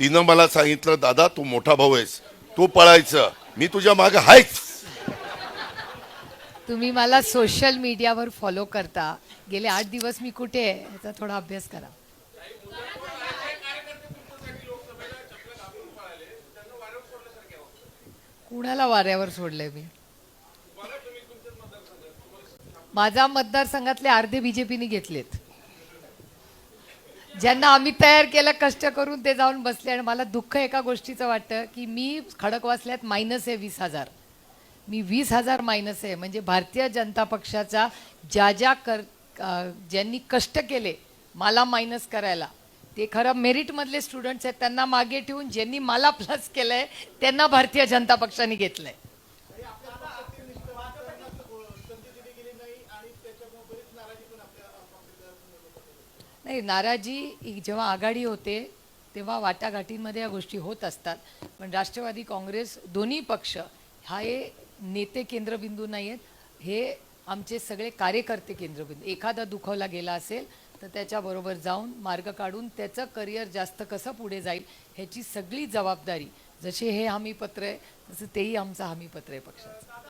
तिनं मला सांगितलं दादा तू मोठा भाऊ आहेस. तू पळायचं. मी तुझ्या मागे आहेच तुम्ही मला सोशल मीडियावर फॉलो करता. गेले आठ दिवस मी कुठे आहे याचा थोडा अभ्यास करा. कुणाला वाऱ्यावर सोडलंय मी? माझा मतदारसंघातले अर्धे बीजेपीने घेतलेत. ज्यांना आम्ही तयार केलं कष्ट करून ते जाऊन बसले आणि मला दुःख एका गोष्टीचं वाटतं की मी खडकवासल्यात मायनस आहे वीस हजार. मी वीस हजार मायनस आहे. म्हणजे भारतीय जनता पक्षाचा ज्या ज्या कर ज्यांनी कष्ट केले मला मायनस करायला ते खरं मेरिटमधले स्टुडंट्स आहेत. त्यांना मागे ठेवून ज्यांनी मला प्लस केलं आहे त्यांना भारतीय जनता पक्षाने घेतलं आहे नाही नाराजी जेव्हा आघाडी होते तेव्हा वाटाघाटींमध्ये या गोष्टी होत असतात. पण राष्ट्रवादी काँग्रेस दोन्ही पक्ष हा हे नेते केंद्रबिंदू नाही आहेत हे आमचे सगळे कार्यकर्ते केंद्रबिंदू. एखादा दुखावला गेला असेल तर त्याच्याबरोबर जाऊन मार्ग काढून त्याचं करिअर जास्त कसं पुढे जाईल ह्याची सगळी जबाबदारी जसे हे हमीपत्र आहे तसं तेही आमचं हमीपत्र आहे पक्षाचं.